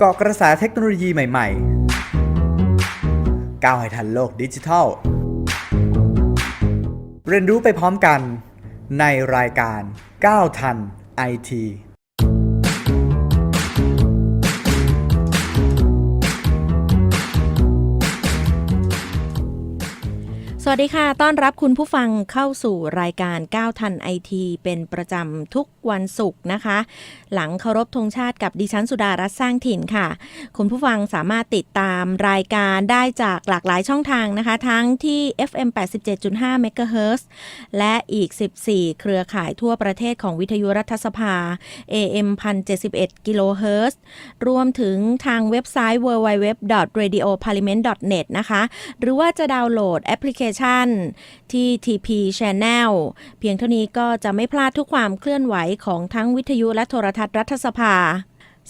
เกาะกระแสเทคโนโลยีใหม่ๆ ก้าวให้ทันโลกดิจิทัล เรียนรู้ไปพร้อมกันในรายการก้าวทันไอที วัสดีค่ะ ต้อนรับคุณผู้ฟังเข้าสู่รายการ9ทันไอทีเป็นประจำทุกวันศุกร์นะคะ หลังเคารพธงชาติกับดิฉันสุดารัตน์สร้างถิ่นค่ะ คุณผู้ฟังสามารถติดตามรายการได้จากหลากหลายช่องทางนะคะ ทั้งที่ FM 87.5 MHz และอีก 14 เครือข่ายทั่วประเทศของวิทยุรัฐสภา AM 1071กิโลเฮิรตซ์รวมถึงทางเว็บไซต์ www.radioparliament.net นะคะ หรือว่าจะดาวน์โหลดแอปพลิเคชันที่ TP Channel เพียงเท่านี้ก็จะไม่พลาดทุกความเคลื่อนไหวของทั้งวิทยุและโทรทัศน์รัฐสภา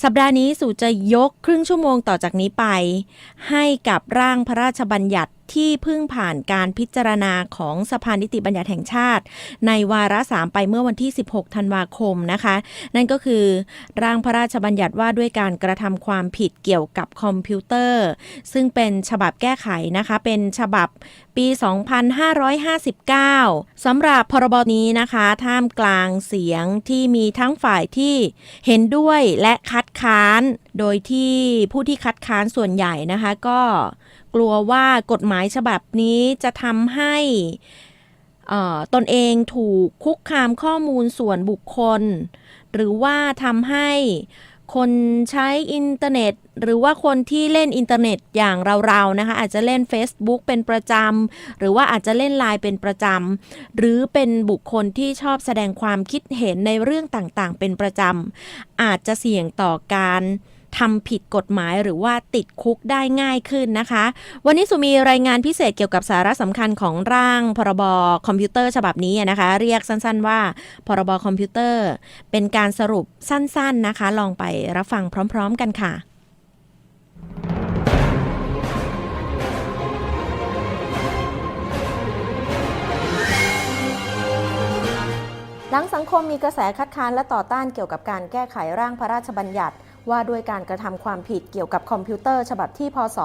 สัปดาห์นี้สู่จะยกครึ่งชั่วโมงต่อจากนี้ไป ให้กับร่างพระราชบัญญัติ ที่เพิ่งผ่านการพิจารณาของสภานิติบัญญัติแห่งชาติ ในวาระสามไปเมื่อวันที่ 16 ธันวาคมนะคะ นั่นก็คือ ร่างพระราชบัญญัติว่าด้วยการกระทำความผิดเกี่ยวกับคอมพิวเตอร์ ซึ่งเป็นฉบับแก้ไขนะคะ เป็นฉบับปี 2559สำหรับพรบนี้นะคะ ท่ามกลางเสียงที่มีทั้งฝ่ายที่เห็นด้วยและคัดค้าน โดยที่ผู้ที่คัดค้านส่วนใหญ่นะคะก็ กลัวว่ากฎหมายฉบับนี้จะทำให้ตนเองถูกคุกคามข้อมูลส่วนบุคคล หรือว่าทำให้คนใช้อินเทอร์เน็ต หรือว่าคนที่เล่นอินเทอร์เน็ตอย่างเราๆนะคะอาจจะเล่น Facebook เป็นประจำหรือว่าอาจจะเล่นไลน์เป็นประจำหรือเป็นบุคคลที่ชอบแสดงความคิดเห็นในเรื่องต่างๆ เป็นประจำอาจจะเสี่ยงต่อการ ทำผิดกฎหมายหรือว่าติดคุกได้ง่ายขึ้นนะคะ วันนี้สุมีรายงานพิเศษเกี่ยวกับสาระสำคัญของร่างพรบคอมพิวเตอร์ฉบับนี้นะคะ เรียกสั้นๆ ว่า พรบคอมพิวเตอร์ เป็นการสรุปสั้นๆนะคะ ลองไปรับฟังพร้อม ๆ กันค่ะหลังสังคมมีกระแสคัดค้านและต่อต้านเกี่ยวกับการแก้ไขร่างพระราชบัญญัติ ว่าด้วยการกระทำความผิดเกี่ยวกับคอมพิวเตอร์ ฉบับที่พศ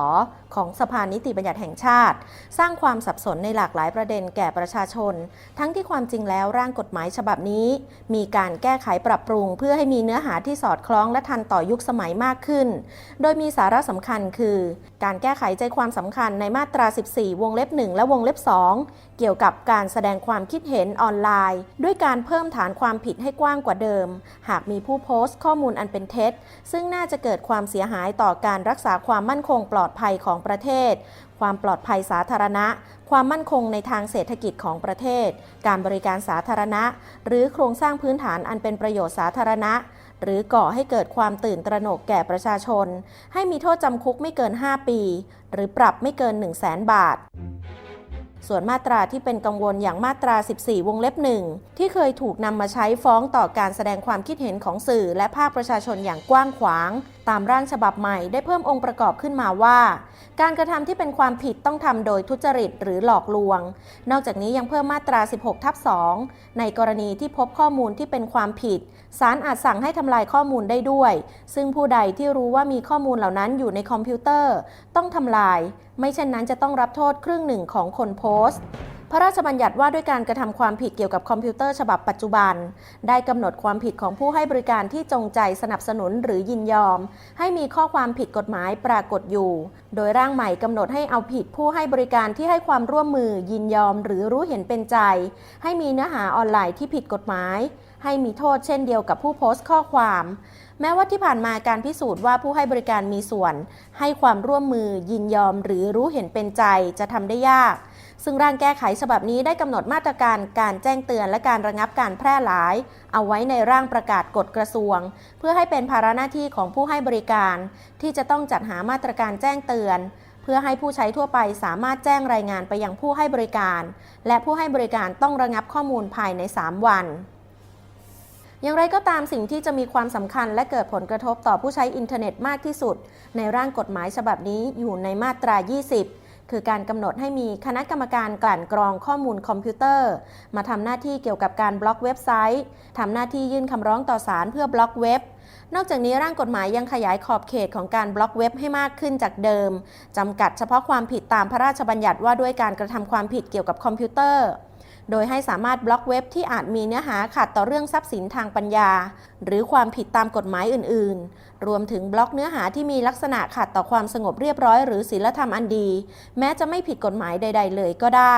ของสภานิติบัญญัติแห่งชาติ สร้างความสับสนในหลากหลายประเด็นแก่ประชาชน ทั้งที่ความจริงแล้วร่างกฎหมายฉบับนี้ มีการแก้ไขปรับปรุง เพื่อให้มีเนื้อหาที่สอดคล้องและทันต่อยุคสมัยมากขึ้น โดยมีสาระสำคัญคือ การแก้ไขใจความสำคัญในมาตรา 14 วงเล็บ 1 และวงเล็บ 2 เกี่ยวกับการแสดงความคิดเห็นออนไลน์ ด้วยการเพิ่มฐานความผิดให้กว้างกว่าเดิม หากมีผู้โพสต์ข้อมูลอันเป็นเท็จซึ่งน่าจะเกิดความเสียหายต่อการรักษาความมั่นคงปลอดภัยของประเทศ ความปลอดภัยสาธารณะ ความมั่นคงในทางเศรษฐกิจของประเทศ การบริการสาธารณะ หรือโครงสร้างพื้นฐานอันเป็นประโยชน์สาธารณะ หรือก่อให้เกิดความตื่นตระหนกแก่ประชาชน ให้มีโทษจำคุกไม่เกิน 5 ปี หรือปรับไม่เกิน 1 0 0 0 0แสนบาท ส่วนมาตราที่เป็นกังวลอย่างมาตรา 14 วงเล็บหนึ่งที่เคยถูกนำมาใช้ฟ้องต่อการแสดงความคิดเห็นของสื่อ และภาคประชาชนอย่างกว้างขวาง ตามร่างฉบับใหม่ได้เพิ่มองค์ประกอบขึ้นมาว่า การกระทำที่เป็นความผิดต้องทำโดยทุจริตหรือหลอกลวง นอกจากนี้ยังเพิ่มมาตรา 16 ทับ 2 ในกรณีที่พบข้อมูลที่เป็นความผิดศาลอาจสั่งให้ทำลายข้อมูลได้ด้วย ซึ่งผู้ใดที่รู้ว่ามีข้อมูลเหล่านั้นอยู่ในคอมพิวเตอร์ ต้องทำลาย ไม่เช่นนั้นจะต้องรับโทษครึ่งหนึ่งของคนโพสต์ พระราชบัญญัติว่าด้วยการกระทำความผิดเกี่ยวกับคอมพิวเตอร์ฉบับปัจจุบัน ได้กำหนดความผิดของผู้ให้บริการที่จงใจสนับสนุนหรือยินยอม ให้มีข้อความผิดกฎหมายปรากฏอยู่ โดยร่างใหม่กำหนดให้เอาผิดผู้ให้บริการที่ให้ความร่วมมือยินยอม หรือรู้เห็นเป็นใจ ให้มีเนื้อหาออนไลน์ที่ผิดกฎหมาย ให้มีโทษเช่นเดียวกับผู้โพสต์ข้อความแม้ว่าที่ผ่านมาการพิสูจน์ว่าผู้ให้บริการมีส่วน ให้ความร่วมมือยินยอมหรือรู้เห็นเป็นใจจะทำได้ยาก ซึ่งร่างแก้ไขฉบับนี้ได้กำหนดมาตรการการแจ้งเตือนและการระงับการแพร่หลาย เอาไว้ในร่างประกาศกฎกระทรวง เพื่อให้เป็นภาระหน้าที่ของผู้ให้บริการ ที่จะต้องจัดหามาตรการแจ้งเตือน เพื่อให้ผู้ใช้ทั่วไปสามารถแจ้งรายงานไปยังผู้ให้บริการ และผู้ให้บริการต้องระงับข้อมูลภายใน 3 วันอย่างไรก็ตามสิ่งที่จะมีความสำคัญและเกิดผลกระทบต่อผู้ใช้อินเทอร์เน็ตมากที่สุด ในร่างกฎหมายฉบับนี้อยู่ในมาตรา 20 คือการกำหนดให้มีคณะกรรมการกลั่นกรองข้อมูลคอมพิวเตอร์ มาทำหน้าที่เกี่ยวกับการบล็อกเว็บไซต์ทำหน้าที่ยื่นคำร้องต่อศาลเพื่อบล็อกเว็บนอกจากนี้ร่างกฎหมายยังขยายขอบเขตของการบล็อกเว็บให้มากขึ้นจากเดิมจำกัดเฉพาะความผิดตามพระราชบัญญัติว่าด้วยการกระทำความผิดเกี่ยวกับคอมพิวเตอร์ โดยให้สามารถบล็อกเว็บที่อาจมีเนื้อหาขัดต่อเรื่องทรัพย์สินทางปัญญา หรือความผิดตามกฎหมายอื่น ๆ รวมถึงบล็อกเนื้อหาที่มีลักษณะขัดต่อความสงบเรียบร้อยหรือศีลธรรมอันดี แม้จะไม่ผิดกฎหมายใด ๆ เลยก็ได้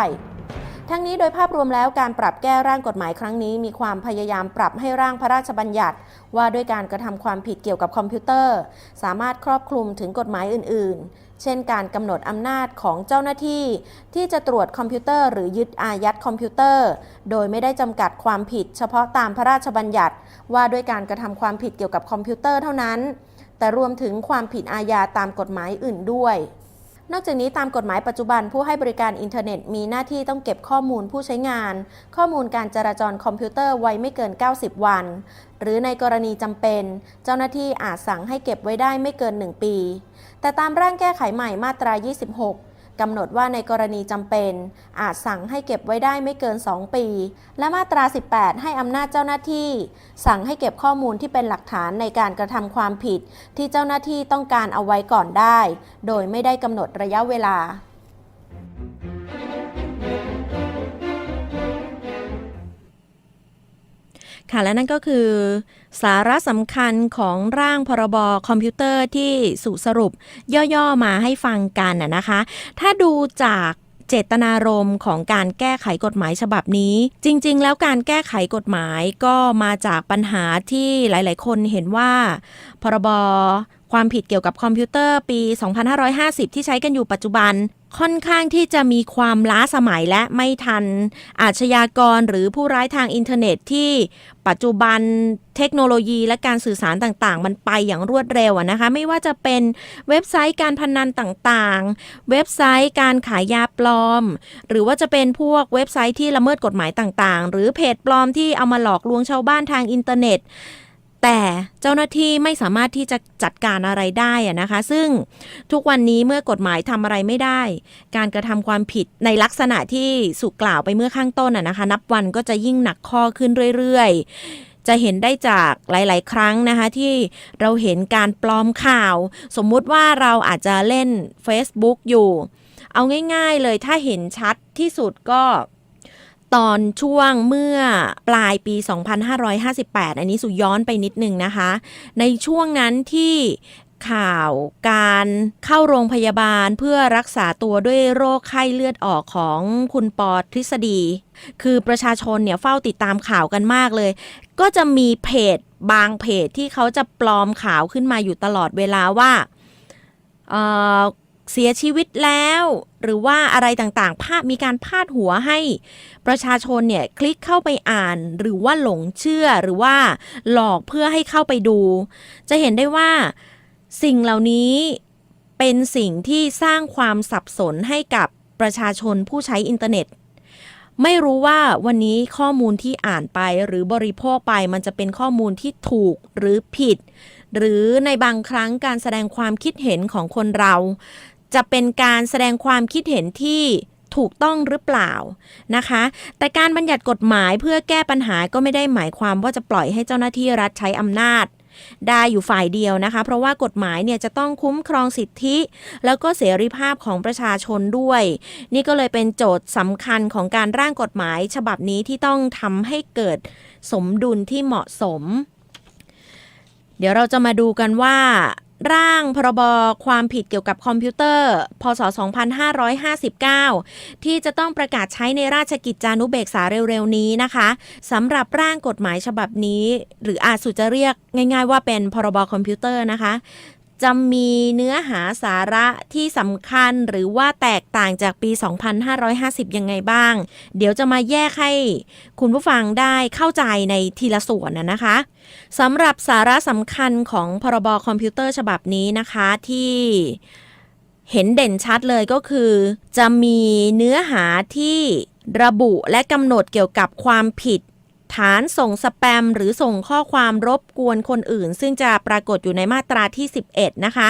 ทั้งนี้โดยภาพรวมแล้วการปรับแก้ร่างกฎหมายครั้งนี้ มีความพยายามปรับให้ร่างพระราชบัญญัติ ว่าด้วยการกระทำความผิดเกี่ยวกับคอมพิวเตอร์ สามารถครอบคลุมถึงกฎหมายอื่น ๆ เช่นการกำหนดอำนาจของเจ้าหน้าที่ ที่จะตรวจคอมพิวเตอร์หรือยึดอายัดคอมพิวเตอร์ โดยไม่ได้จำกัดความผิด เฉพาะตามพระราชบัญญัติ ว่าด้วยการกระทำความผิดเกี่ยวกับคอมพิวเตอร์เท่านั้น แต่รวมถึงความผิดอาญาตามกฎหมายอื่นด้วย นอกจากนี้ตามกฎหมายปัจจุบันผู้ให้บริการอินเทอร์เน็ตมีหน้าที่ต้องเก็บข้อมูลผู้ใช้งาน ข้อมูลการจราจรคอมพิวเตอร์ไว้ไม่เกิน 90 วัน หรือในกรณีจำเป็น เจ้าหน้าที่อาจสั่งให้เก็บไว้ได้ไม่เกิน 1 ปี แต่ตามร่างแก้ไขใหม่มาตรา 26 กำหนดว่าในกรณีจำเป็น อาจสั่งให้เก็บไว้ได้ไม่เกิน 2 ปี และมาตรา 18 ให้อำนาจเจ้าหน้าที่ สั่งให้เก็บข้อมูลที่เป็นหลักฐานในการกระทำความผิด ที่เจ้าหน้าที่ต้องการเอาไว้ก่อนได้ โดยไม่ได้กำหนดระยะเวลา ค่ะและนั่นก็คือ สาระสำคัญของร่างพรบคอมพิวเตอร์ที่สู่สรุปย่อๆมาให้ฟังกันนะนะคะ ถ้าดูจากเจตนารมณ์ของการแก้ไขกฎหมายฉบับนี้ จริง ๆ แล้วการแก้ไขกฎหมายก็มาจากปัญหาที่หลาย ๆ คนเห็นว่า พรบความผิดเกี่ยวกับคอมพิวเตอร์ปี 2550 ที่ใช้กันอยู่ปัจจุบัน ค่อนข้างที่จะมีความล้าสมัยและไม่ทัน อาชญากรหรือผู้ร้ายทางอินเทอร์เน็ตที่ปัจจุบันเทคโนโลยีและการสื่อสารต่างๆ มันไปอย่างรวดเร็วนะคะ ไม่ว่าจะเป็นเว็บไซต์การพนันต่างๆ เว็บไซต์การขายยาปลอม หรือว่าจะเป็นพวกเว็บไซต์ที่ละเมิดกฎหมายต่างๆ หรือเพจปลอมที่เอามาหลอกลวงชาวบ้านทางอินเทอร์เน็ต แต่เจ้าหน้าที่ไม่สามารถที่จะจัดการอะไรได้อะนะคะ ซึ่งทุกวันนี้เมื่อกฎหมายทำอะไรไม่ได้ การกระทำความผิดในลักษณะที่สุกล่าวไปเมื่อข้างต้นอะนะคะ นับวันก็จะยิ่งหนักข้อขึ้นเรื่อยๆ จะเห็นได้จากหลาย ๆ ครั้งนะคะ ที่เราเห็นการปลอมข่าว สมมุติว่าเราอาจจะเล่น Facebook อยู่ เอาง่าย ๆ เลยถ้าเห็นชัดที่สุดก็ ตอนช่วงเมื่อปลายปี 2558 อันนี้สุย้อนไปนิดนึงนะคะ ในช่วงนั้นที่ข่าวการเข้าโรงพยาบาลเพื่อรักษาตัวด้วยโรคไข้เลือดออกของคุณปอทฤษฎี คือประชาชนเนี่ยเฝ้าติดตามข่าวกันมากเลย ก็จะมีเพจบางเพจที่เขาจะปลอมข่าวขึ้นมาอยู่ตลอดเวลาว่า เสียชีวิตแล้ว หรือว่าอะไรต่างๆ ภาพมีการพาดหัวให้ประชาชนเนี่ยคลิกเข้าไปอ่าน หรือว่าหลงเชื่อหรือว่าหลอกเพื่อให้เข้าไปดู จะเห็นได้ว่าสิ่งเหล่านี้เป็นสิ่งที่สร้างความสับสนให้กับประชาชนผู้ใช้อินเทอร์เน็ต ไม่รู้ว่าวันนี้ข้อมูลที่อ่านไปหรือบริโภคไปมันจะเป็นข้อมูลที่ถูกหรือผิด หรือในบางครั้งการแสดงความคิดเห็นของคนเรา จะเป็นการแสดงความคิดเห็นที่ถูกต้องหรือเปล่านะคะ แต่การบัญญัติกฎหมายเพื่อแก้ปัญหาก็ไม่ได้หมายความว่าจะปล่อยให้เจ้าหน้าที่รัฐใช้อำนาจ ได้อยู่ฝ่ายเดียวนะคะ เพราะว่ากฎหมายเนี่ยจะต้องคุ้มครองสิทธิ แล้วก็เสรีภาพของประชาชนด้วย นี่ก็เลยเป็นโจทย์สำคัญของการร่างกฎหมาย ฉบับนี้ที่ต้องทำให้เกิดสมดุลที่เหมาะสม เดี๋ยวเราจะมาดูกันว่า ร่างพรบความผิดเกี่ยวกับคอมพิวเตอร์ พศ 2559 ที่จะต้องประกาศใช้ในราชกิจจานุเบกษาเร็วๆนี้นะคะสำหรับร่างกฎหมายฉบับนี้ หรืออาจสุจะเรียกง่ายๆว่าเป็นพรบคอมพิวเตอร์นะคะ จะมีเนื้อหาสาระที่สำคัญหรือว่าแตกต่างจากปี 2550 ยังไงบ้าง เดี๋ยวจะมาแยกให้คุณผู้ฟังได้เข้าใจในทีละส่วนนะนะคะสำหรับสาระสำคัญของพรบคอมพิวเตอร์ฉบับนี้นะคะที่เห็นเด่นชัดเลยก็คือ จะมีเนื้อหาที่ระบุและกำหนดเกี่ยวกับความผิด ฐานส่งสแปม หรือส่งข้อความรบกวนคนอื่น ซึ่งจะปรากฏอยู่ในมาตราที่ 11 นะคะ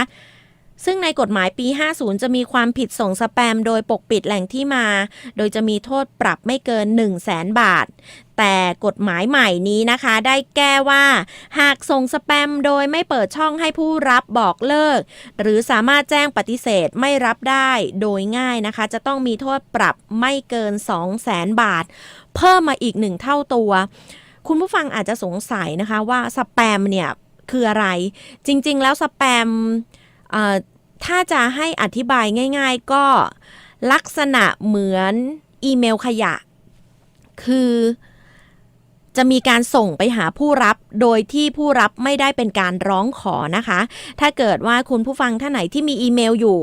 ซึ่งในกฎหมายปี 50 จะมีความผิดส่งสแปม โดยปกปิดแหล่งที่มา โดยจะมีโทษปรับไม่เกิน 1 0 0 0 0แสนบาท แต่กฎหมายใหม่นี้นะคะ ได้แก้ว่า หากส่งสแปมโดยไม่เปิดช่องให้ผู้รับบอกเลิก หรือสามารถแจ้งปฏิเสธไม่รับได้โดยง่ายนะคะ จะต้องมีโทษปรับไม่เกิน 2 0 0แสนบาท เพิ่มมาอีกหนึ่งเท่าตัว คุณผู้ฟังอาจจะสงสัยนะคะว่าสแปมเนี่ยคืออะไร จริง ๆ แล้วสแปมถ้าจะให้อธิบายง่าย ๆ ก็ลักษณะเหมือนอีเมลขยะ คือ จะมีการส่งไปหาผู้รับโดยที่ผู้รับไม่ได้เป็นการร้องขอนะคะ ถ้าเกิดว่าคุณผู้ฟังท่านไหนที่มีอีเมลอยู่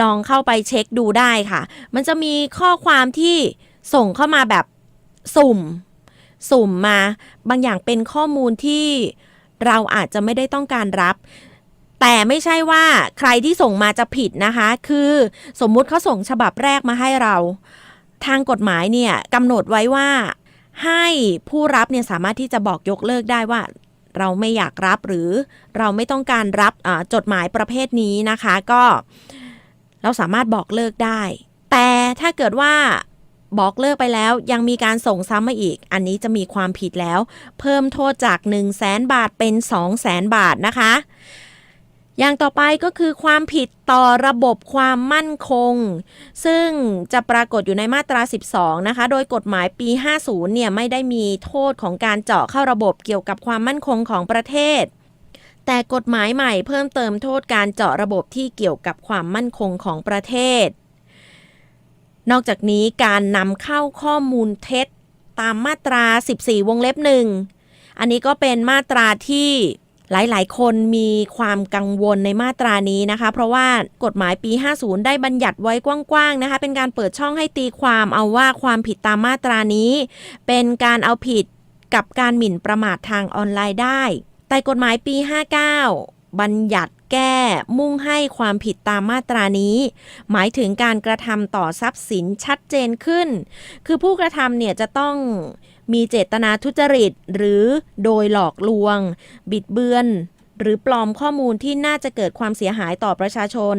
ลองเข้าไปเช็คดูได้ค่ะ มันจะมีข้อความที่ส่งเข้ามาแบบสุ่ม สุ่มมา บางอย่างเป็นข้อมูลที่เราอาจจะไม่ได้ต้องการรับ แต่ไม่ใช่ว่าใครที่ส่งมาจะผิดนะคะ คือสมมุติเขาส่งฉบับแรกมาให้เรา ทางกฎหมายเนี่ยกำหนดไว้ว่า ให้ผู้รับเนี่ยสามารถที่จะบอกยกเลิกได้ว่า เราไม่อยากรับหรือเราไม่ต้องการรับจดหมายประเภทนี้นะคะ ก็เราสามารถบอกเลิกได้ แต่ถ้าเกิดว่าบอกเลิกไปแล้วยังมีการส่งซ้ำมาอีก อันนี้จะมีความผิดแล้ว เพิ่มโทษจาก 1 0 0 0 0แสนบาทเป็น 2 0 0แสนบาทนะคะ อย่างต่อไปก็คือความผิดต่อระบบความมั่นคง ซึ่งจะปรากฏอยู่ในมาตรา 12 นะคะ โดยกฎหมายปี 50 เนี่ยไม่ได้มีโทษของการเจาะเข้าระบบเกี่ยวกับความมั่นคงของประเทศ แต่กฎหมายใหม่เพิ่มเติมโทษการเจาะระบบที่เกี่ยวกับความมั่นคงของประเทศ นอกจากนี้การนำเข้าข้อมูลเท็จตามมาตรา 14 วงเล็บหนึ่งอันนี้ก็เป็นมาตราที่ หลายๆ คนมีความกังวลในมาตรานี้นะคะ เพราะว่ากฎหมายปี 50 ได้บัญญัติไว้กว้างๆนะคะ เป็นการเปิดช่องให้ตีความเอาว่าความผิดตามมาตรานี้ เป็นการเอาผิดกับการหมิ่นประมาททางออนไลน์ได้ แต่กฎหมายปี 59 บัญญัติ แก้ มุ่งให้ความผิดตามมาตรานี้ หมายถึงการกระทำต่อทรัพย์สินชัดเจนขึ้น คือผู้กระทำเนี่ยจะต้องมีเจตนาทุจริต หรือโดยหลอกลวง บิดเบือนหรือปลอมข้อมูลที่น่าจะเกิดความเสียหายต่อประชาชน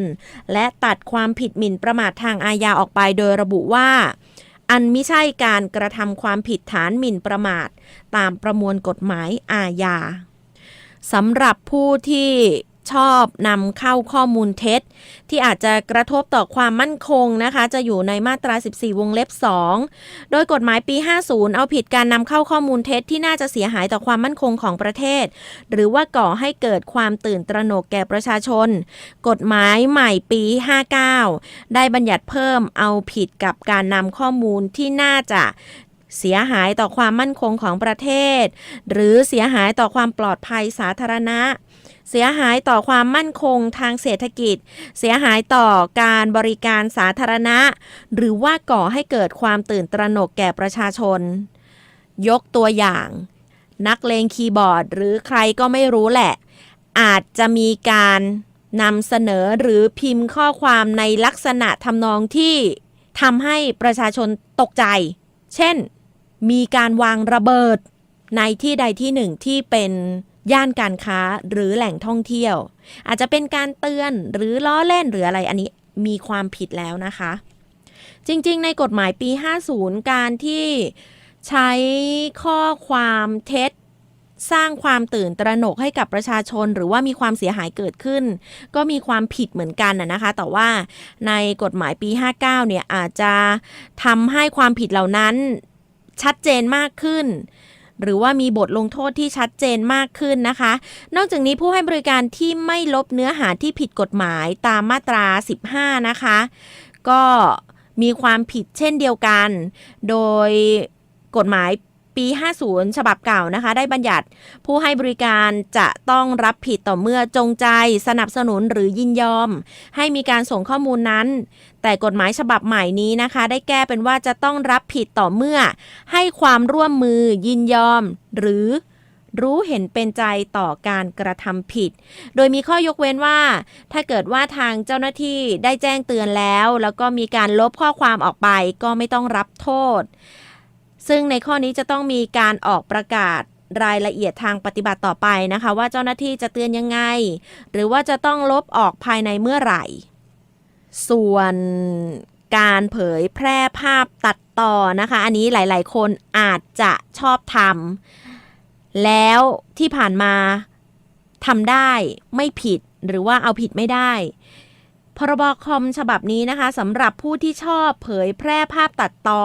และตัดความผิดหมิ่นประมาททางอาญาออกไปโดยระบุว่า อันไม่ใช่การกระทำความผิดฐานหมิ่นประมาท ตามประมวลกฎหมายอาญาสำหรับผู้ที่ ชอบนำเข้าข้อมูลเท็จ ที่อาจจะกระทบต่อความมั่นคงนะคะ จะอยู่ในมาตรา 14 วงเล็บ 2 โดยกฎหมายปี 50 เอาผิดการนำเข้าข้อมูลเท็จที่น่าจะเสียหายต่อความมั่นคงของประเทศ หรือว่าก่อให้เกิดความตื่นตระหนกแก่ประชาชน กฎหมายใหม่ปี 59 ได้บัญญัติเพิ่มเอาผิดกับการนำข้อมูลที่น่าจะเสียหายต่อความมั่นคงของประเทศ หรือเสียหายต่อความปลอดภัยสาธารณะ เสียหายต่อความมั่นคงทางเศรษฐกิจ เสียหายต่อการบริการสาธารณะ หรือว่าก่อให้เกิดความตื่นตระหนกแก่ประชาชน ยกตัวอย่าง นักเลงคีย์บอร์ด หรือใครก็ไม่รู้แหละ อาจจะมีการนำเสนอหรือพิมพ์ข้อความในลักษณะทำนองที่ทำให้ประชาชนตกใจ เช่น มีการวางระเบิดในที่ใดที่หนึ่งที่เป็น ย่านการค้าหรือแหล่งท่องเที่ยว อาจจะเป็นการเตือนหรือล้อเล่นหรืออะไรอันนี้มีความผิดแล้วนะคะ จริงๆ ในกฎหมายปี 50 การที่ใช้ข้อความเท็จสร้างความตื่นตระหนกให้กับประชาชน หรือว่ามีความเสียหายเกิดขึ้น ก็มีความผิดเหมือนกันนะคะ แต่ว่าในกฎหมายปี 59 เนี่ยอาจจะทำให้ความผิดเหล่านั้นชัดเจนมากขึ้น หรือว่ามีบทลงโทษที่ชัดเจนมากขึ้นนะคะ นอกจากนี้ผู้ให้บริการที่ไม่ลบเนื้อหาที่ผิดกฎหมายตามมาตรา 15 นะคะ ก็มีความผิดเช่นเดียวกัน โดยกฎหมาย ปี 50 ฉบับเก่านะคะ ได้บัญญัติผู้ให้บริการจะต้องรับผิดต่อเมื่อจงใจสนับสนุนหรือยินยอม ให้มีการส่งข้อมูลนั้น แต่กฎหมายฉบับใหม่นี้นะคะ ได้แก้เป็นว่าจะต้องรับผิดต่อเมื่อ ให้ความร่วมมือยินยอม หรือรู้เห็นเป็นใจต่อการกระทำผิด โดยมีข้อยกเว้นว่า ถ้าเกิดว่าทางเจ้าหน้าที่ได้แจ้งเตือนแล้ว แล้วก็มีการลบข้อความออกไปก็ไม่ต้องรับโทษ ซึ่งในข้อนี้จะต้องมีการออกประกาศรายละเอียดทางปฏิบัติต่อไปนะคะ ว่าเจ้าหน้าที่จะเตือนยังไง หรือว่าจะต้องลบออกภายในเมื่อไหร่ ส่วนการเผยแพร่ภาพตัดต่อนะคะ อันนี้หลายๆ คนอาจจะชอบทำแล้วที่ผ่านมาทำได้ไม่ผิดหรือว่าเอาผิดไม่ได้ พรบคอมฉบับนี้นะคะสำหรับผู้ที่ชอบเผยแพร่ภาพตัดต่อ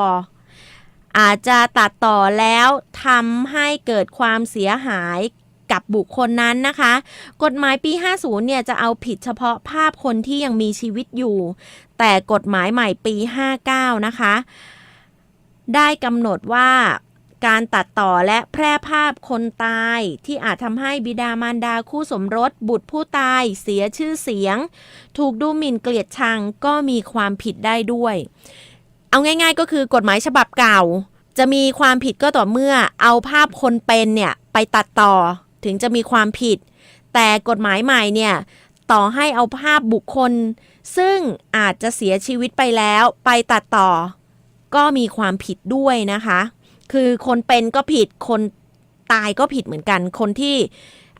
อาจจะตัดต่อแล้วทำให้เกิดความเสียหายกับบุคคลนั้นนะคะ กฎหมายปี 50 เนี่ยจะเอาผิดเฉพาะภาพคนที่ยังมีชีวิตอยู่ แต่กฎหมายใหม่ปี 59 นะคะ ได้กำหนดว่าการตัดต่อและแพร่ภาพคนตาย ที่อาจทำให้บิดามารดาคู่สมรส บุตรผู้ตาย เสียชื่อเสียง ถูกดูหมิ่นเกลียดชังก็มีความผิดได้ด้วย เอาง่าย ๆ ก็คือกฎหมายฉบับเก่า จะมีความผิดก็ต่อเมื่อเอาภาพคนเป็นเนี่ยไปตัดต่อถึงจะมีความผิด แต่กฎหมายใหม่เนี่ยต่อให้เอาภาพบุคคล ซึ่งอาจจะเสียชีวิตไปแล้วไปตัดต่อ ก็มีความผิดด้วยนะคะ คือคนเป็นก็ผิดคนตายก็ผิดเหมือนกัน คนที่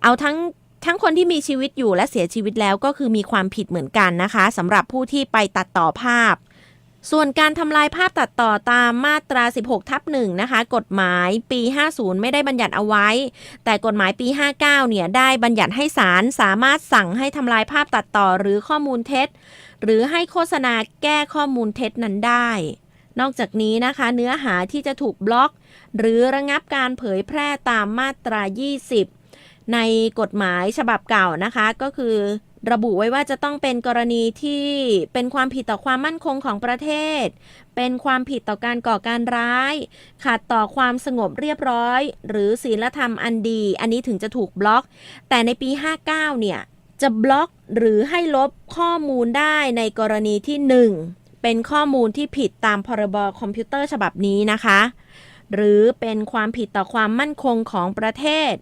เอาทั้งทั้งคนที่มีชีวิตอยู่และเสียชีวิตแล้วก็คือมีความผิดเหมือนกันนะคะสำหรับผู้ที่ไปตัดต่อภาพ ส่วนการทำลายภาพตัดต่อตามมาตรา 16 ทับ1นะคะ กฎหมายปี 50 ไม่ได้บัญญัติเอาไว้ แต่กฎหมายปี 59 เนี่ยได้บัญญัติให้ศาลสามารถสั่งให้ทำลายภาพตัดต่อหรือข้อมูลเท็จ หรือให้โฆษณาแก้ข้อมูลเท็จนั้นได้ นอกจากนี้นะคะ เนื้อหาที่จะถูกบล็อก หรือระงับการเผยแพร่ตามมาตรา 20 ในกฎหมายฉบับเก่านะคะก็คือ ระบุไว้ว่าจะต้องเป็นกรณีที่เป็นความผิดต่อความมั่นคงของประเทศ เป็นความผิดต่อการก่อการร้ายขัดต่อความสงบเรียบร้อย หรือศีลธรรมอันดี อันนี้ถึงจะถูกบล็อก แต่ในปี 59 เนี่ย จะบล็อกหรือให้ลบข้อมูลได้ในกรณีที่ 1 เป็นข้อมูลที่ผิดตามพรบคอมพิวเตอร์ฉบับนี้นะคะ หรือเป็นความผิดต่อความมั่นคงของประเทศ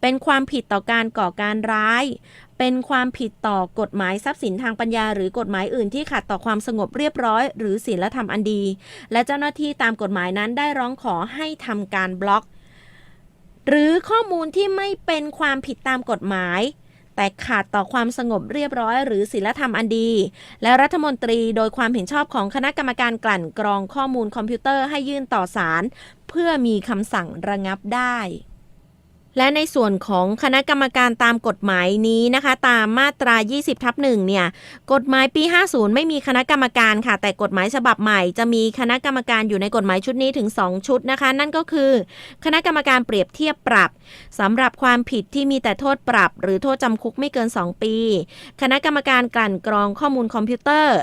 เป็นความผิดต่อการก่อการร้าย เป็นความผิดต่อกฎหมายทรัพย์สินทางปัญญา หรือกฎหมายอื่นที่ขัดต่อความสงบเรียบร้อย หรือศีลธรรมอันดี และเจ้าหน้าที่ตามกฎหมายนั้นได้ร้องขอให้ทำการบล็อก หรือข้อมูลที่ไม่เป็นความผิดตามกฎหมายแต่ขาดต่อความสงบเรียบร้อย หรือศีลธรรมอันดี และรัฐมนตรีโดยความเห็นชอบของคณะกรรมการกลั่นกรองข้อมูลคอมพิวเตอร์ให้ยื่นต่อศาลเพื่อมีคำสั่งระงับได้ และในส่วนของคณะกรรมการตามกฎหมายนี้นะคะ ตามมาตรา 20 ทับหนึ่งเนี่ย กฎหมายปี 50 ไม่มีคณะกรรมการค่ะ แต่กฎหมายฉบับใหม่ จะมีคณะกรรมการอยู่ในกฎหมายชุดนี้ถึง 2 ชุดนะคะ นั่นก็คือ คณะกรรมการเปรียบเทียบปรับสำหรับความผิดที่มีแต่โทษปรับ หรือโทษจำคุกไม่เกิน 2 ปี คณะกรรมการกลั่นกรองข้อมูลคอมพิวเตอร์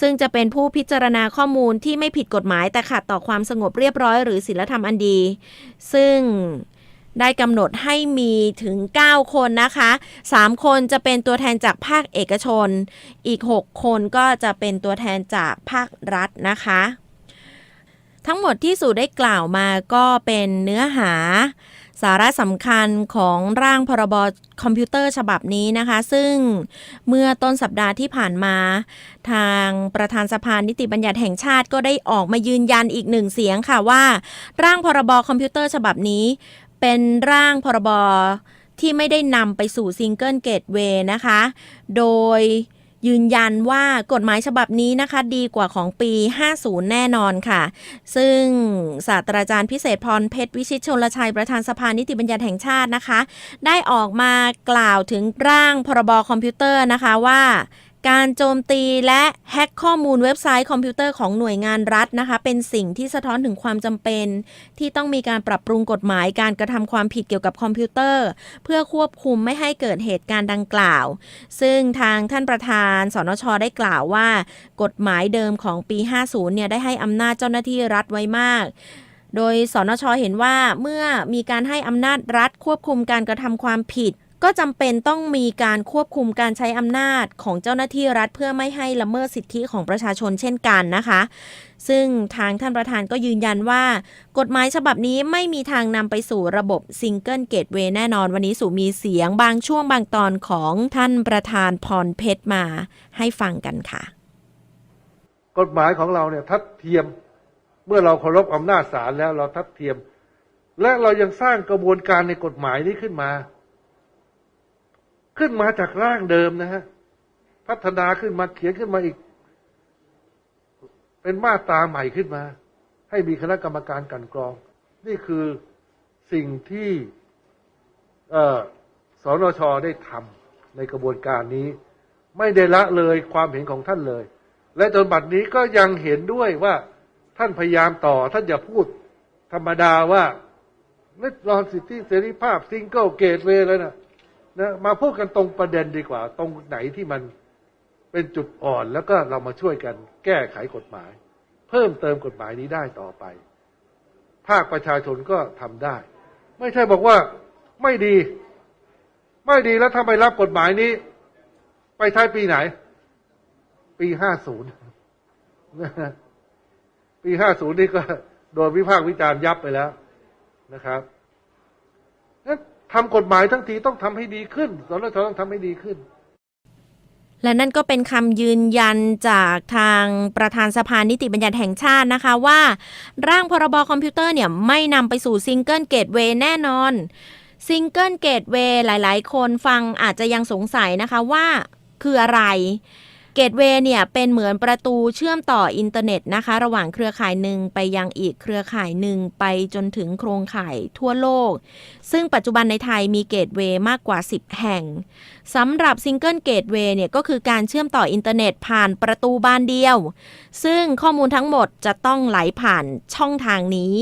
ซึ่งจะเป็นผู้พิจารณาข้อมูลที่ไม่ผิดกฎหมายแต่ขัดต่อความสงบเรียบร้อยหรือศีลธรรมอันดี ซึ่ง ได้กำหนดให้มีถึง 9 คนนะคะ 3 คนจะเป็นตัวแทนจากภาคเอกชน อีก 6 คนก็จะเป็นตัวแทนจากภาครัฐนะคะ ทั้งหมดที่สู่ได้กล่าวมาก็เป็นเนื้อหาสาระสำคัญของร่างพรบคอมพิวเตอร์ฉบับนี้นะคะ ซึ่งเมื่อต้นสัปดาห์ที่ผ่านมา ทางประธานสภานิติบัญญัติแห่งชาติก็ได้ออกมายืนยันอีกหนึ่งเสียงค่ะว่า ร่างพรบคอมพิวเตอร์ฉบับนี้ เป็นร่างพรบที่ไม่ได้นำไปสู่ซิงเกิลเกตเวย์นะคะ โดยยืนยันว่ากฎหมายฉบับนี้นะคะ ดีกว่าของปี 50 แน่นอนค่ะ ซึ่งศาสตราจารย์พิเศษพรเพชรวิชิตชนลชัยประธานสภานิติบัญญัติแห่งชาตินะคะ ได้ออกมากล่าวถึงร่างพรบคอมพิวเตอร์นะคะว่า การโจมตีและแฮ็กข้อมูลเว็บไซต์คอมพิวเตอร์ของหน่วยงานรัฐนะคะ เป็นสิ่งที่สะท้อนถึงความจำเป็น ที่ต้องมีการปรับปรุงกฎหมายการกระทำความผิดเกี่ยวกับคอมพิวเตอร์ เพื่อควบคุมไม่ให้เกิดเหตุการณ์ดังกล่าว ซึ่งทางท่านประธานสนชได้กล่าวว่า กฎหมายเดิมของปี 50 เนี่ยได้ให้อำนาจเจ้าหน้าที่รัฐไว้มากโดยสนชเห็นว่าเมื่อมีการให้อำนาจรัฐควบคุมการกระทำความผิด ก็จำเป็นต้องมีการควบคุมการใช้อำนาจของเจ้าหน้าที่รัฐเพื่อไม่ให้ละเมิดสิทธิของประชาชนเช่นกันนะคะ ซึ่งทางท่านประธานก็ยืนยันว่า กฎหมายฉบับนี้ไม่มีทางนำไปสู่ระบบซิงเกิลเกตเวย์แน่นอน วันนี้สู่มีเสียงบางช่วงบางตอนของท่านประธานพรเพชรมาให้ฟังกันค่ะ กฎหมายของเราเนี่ยทัดเทียมเมื่อเราเคารพอำนาจศาลแล้วเราทัดเทียม และเรายังสร้างกระบวนการในกฎหมายนี้ขึ้นมา ขึ้นมาจากร่างเดิมนะฮะ พัฒนาขึ้นมาเขียนขึ้นมาอีก เป็นมาตราใหม่ขึ้นมา ให้มีคณะกรรมการกันกรอง นี่คือสิ่งที่เออสนชได้ทำในกระบวนการนี้ ไม่ได้ละเลยความเห็นของท่านเลย และจนบัดนี้ก็ยังเห็นด้วยว่าท่านพยายามต่อ ท่านอย่าพูดธรรมดาว่านิรอนสิทธิเสรีภาพซิงเกิลเกตเวย์เลยนะ นะมาพูดกันตรงประเด็นดีกว่า ตรงไหนที่มันเป็นจุดอ่อนแล้วก็เรามาช่วยกันแก้ไขกฎหมาย เพิ่มเติมกฎหมายนี้ได้ต่อไป ภาคประชาชนก็ทำได้ ไม่ใช่บอกว่าไม่ดี ไม่ดีแล้วถ้าไมรับกฎหมายนี้ ไปใช้ปีไหน ปีห้าศูนย์ปีห้าศูนย์นี่ก็โดนวิพากษ์วิจารณ์ยับไปแล้วนะครับ ทำกฎหมายทั้งทีต้องทำให้ดีขึ้นสนชต้องทำให้ดีขึ้น และนั่นก็เป็นคำยืนยันจากทางประธานสภานิติบัญญัติแห่งชาตินะคะว่า ร่างพรบคอมพิวเตอร์เนี่ยไม่นำไปสู่ซิงเกิลเกตเวย์แน่นอนซิงเกิลเกตเวย์หลาย ๆ คนฟังอาจจะยังสงสัยนะคะว่าคืออะไร เกตเวย์เนี่ยเป็นเหมือนประตูเชื่อมต่ออินเทอร์เน็ตนะคะ ระหว่างเครือข่ายหนึ่งไปยังอีกเครือข่ายหนึ่งไปจนถึงโครงข่ายทั่วโลก ซึ่งปัจจุบันในไทยมีเกตเวย์มากกว่า 10 แห่งสำหรับซิงเกิลเกตเวย์เนี่ยก็คือการเชื่อมต่ออินเทอร์เน็ตผ่านประตูบานเดียว ซึ่งข้อมูลทั้งหมดจะต้องไหลผ่านช่องทางนี้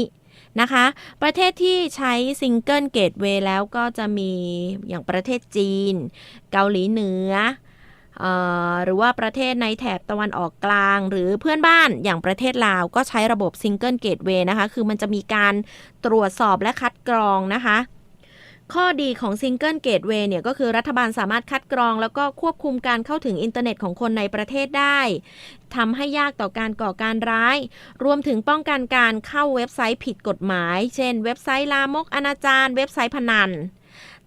นะคะ ประเทศที่ใช้ซิงเกิลเกตเวย์แล้วก็จะมีอย่างประเทศจีน เกาหลีเหนือเออ หรือว่าประเทศในแถบตะวันออกกลาง หรือเพื่อนบ้านอย่างประเทศลาวก็ใช้ระบบซิงเกิลเกตเวย์นะคะ คือมันจะมีการตรวจสอบและคัดกรองนะคะข้อดีของซิงเกิลเกตเวย์เนี่ยก็คือรัฐบาลสามารถคัดกรอง แล้วก็ควบคุมการเข้าถึงอินเทอร์เน็ตของคนในประเทศได้ทำให้ยากต่อการก่อการร้าย รวมถึงป้องกันการเข้าเว็บไซต์ผิดกฎหมาย เช่น เว็บไซต์ลามกอนาจารเว็บไซต์พนัน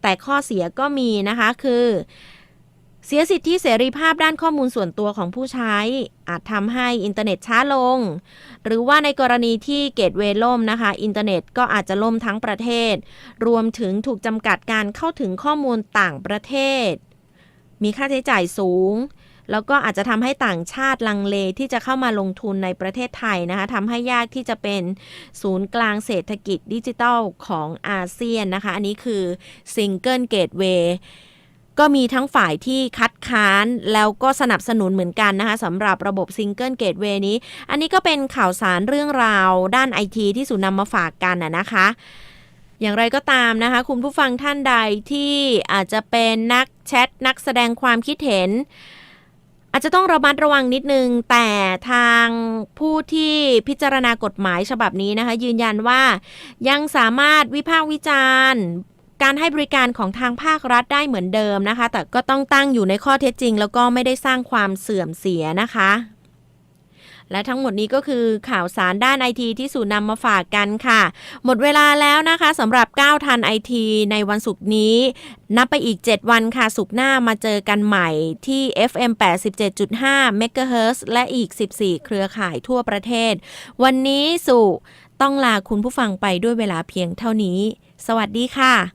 แต่ข้อเสียก็มีนะคะคือ เสียสิทธิเสรีภาพด้านข้อมูลส่วนตัวของผู้ใช้ อาจทำให้อินเทอร์เน็ตช้าลง หรือว่าในกรณีที่เกตเวล่มนะคะ อินเทอร์เน็ตก็อาจจะล่มทั้งประเทศ รวมถึงถูกจำกัดการเข้าถึงข้อมูลต่างประเทศ มีค่าใช้จ่ายสูง แล้วก็อาจจะทำให้ต่างชาติลังเลที่จะเข้ามาลงทุนในประเทศไทยนะคะทำให้ยากที่จะเป็นศูนย์กลางเศรษฐกิจดิจิทัลของอาเซียนนะคะ อันนี้คือ Single Gateway ก็มีทั้งฝ่ายที่คัดค้านแล้วก็สนับสนุนเหมือนกันนะคะสำหรับระบบ Single Gateway นี้ อันนี้ก็เป็นข่าวสารเรื่องราวด้านไอทีที่สุนำมาฝากกันนะนะคะ อย่างไรก็ตามนะคะ คุณผู้ฟังท่านใดที่อาจจะเป็นนักแชทนักแสดงความคิดเห็น อาจจะต้องระมัดระวังนิดนึง แต่ทางผู้ที่พิจารณากฎหมายฉบับนี้นะคะ ยืนยันว่ายังสามารถวิพากษ์วิจารณ์ การให้บริการของทางภาครัฐได้เหมือนเดิมนะคะ แต่ก็ต้องตั้งอยู่ในข้อเท็จจริง แล้วก็ไม่ได้สร้างความเสื่อมเสียนะคะ และทั้งหมดนี้ก็คือข่าวสารด้านไอทีที่สูนำมาฝากกันค่ะ หมดเวลาแล้วนะคะสำหรับ 9 ทันไอทีในวันศุกร์นี้ นับไปอีก 7 วันค่ะศุกร์หน้ามาเจอกันใหม่ที่ FM 87.5 MHz และอีก 14 เครือข่ายทั่วประเทศ วันนี้สุต้องลาคุณผู้ฟังไปด้วยเวลาเพียงเท่านี้ สวัสดีค่ะ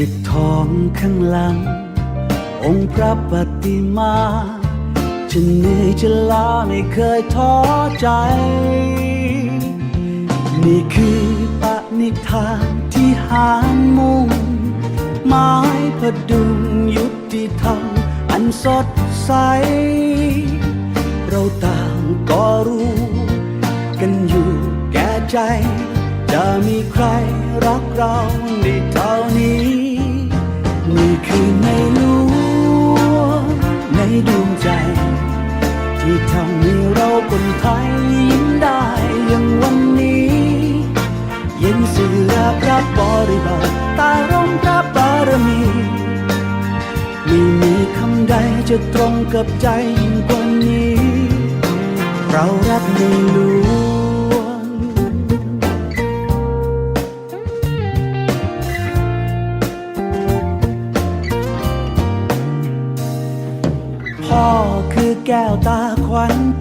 ปิดทองข้างหลัง องค์พระปฏิมาจะเหนื่อยจะล้าไม่เคยท้อใจ นี่คือปณิธานที่หางมุ่งไม้พดุงยุติธรรมอันสดใส เราต่างก็รู้ กันอยู่แก่ใจ จะมีใครรักเราได้เท่านี้ นี่คือในหลวงในดวงใจ ที่ทำให้เราคนไทยยิ้มได้อย่างวันนี้ เย็นเสือพระบริบาลตาร่มพระบารมีไม่มีคำใดจะตรงกับใจยิ่งกว่านี้ เรารักในหลวง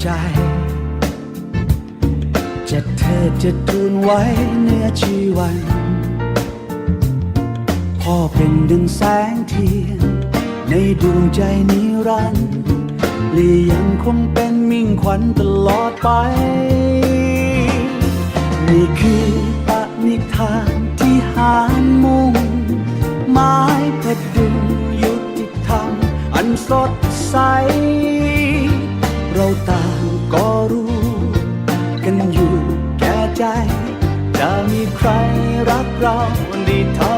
ใจ จะเธอจะตรูนไว้เนื้อชีวันพ่อเป็นดึงแสงเทียน ในดวงใจนิรันดร์ละยังคงเป็นมิ่งขวัญตลอดไป นี่คือปณิธานที่หารมุ่งไม้พดุงยุติธรรมอันสดใส เราต่างก็รู้ กันอยู่แก่ใจ จะมีใครรักเราดีเท่า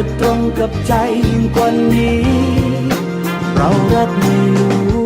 จะตรงกับใจยิ่งกว่านี้ เรารักไม่รู้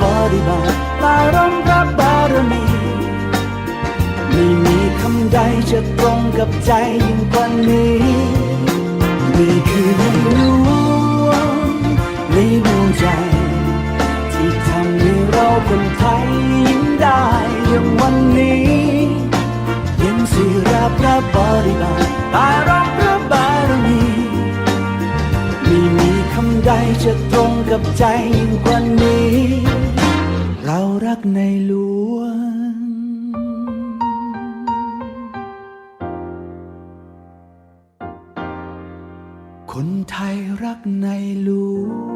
บริบาลตารมพระบารมีไม่มีคำใดจะตรงกับใจยิ่งกว่านี้นี่คือในหลวงในดวงใจ ที่ทำให้เราคนไทยยิ้มได้อย่างวันนี้ยังสิรับพระบริบาลตารับพ ใดจะตรงกับใจยิ่งกว่านี้ เรารักในหลวงคนไทยรักในหลวง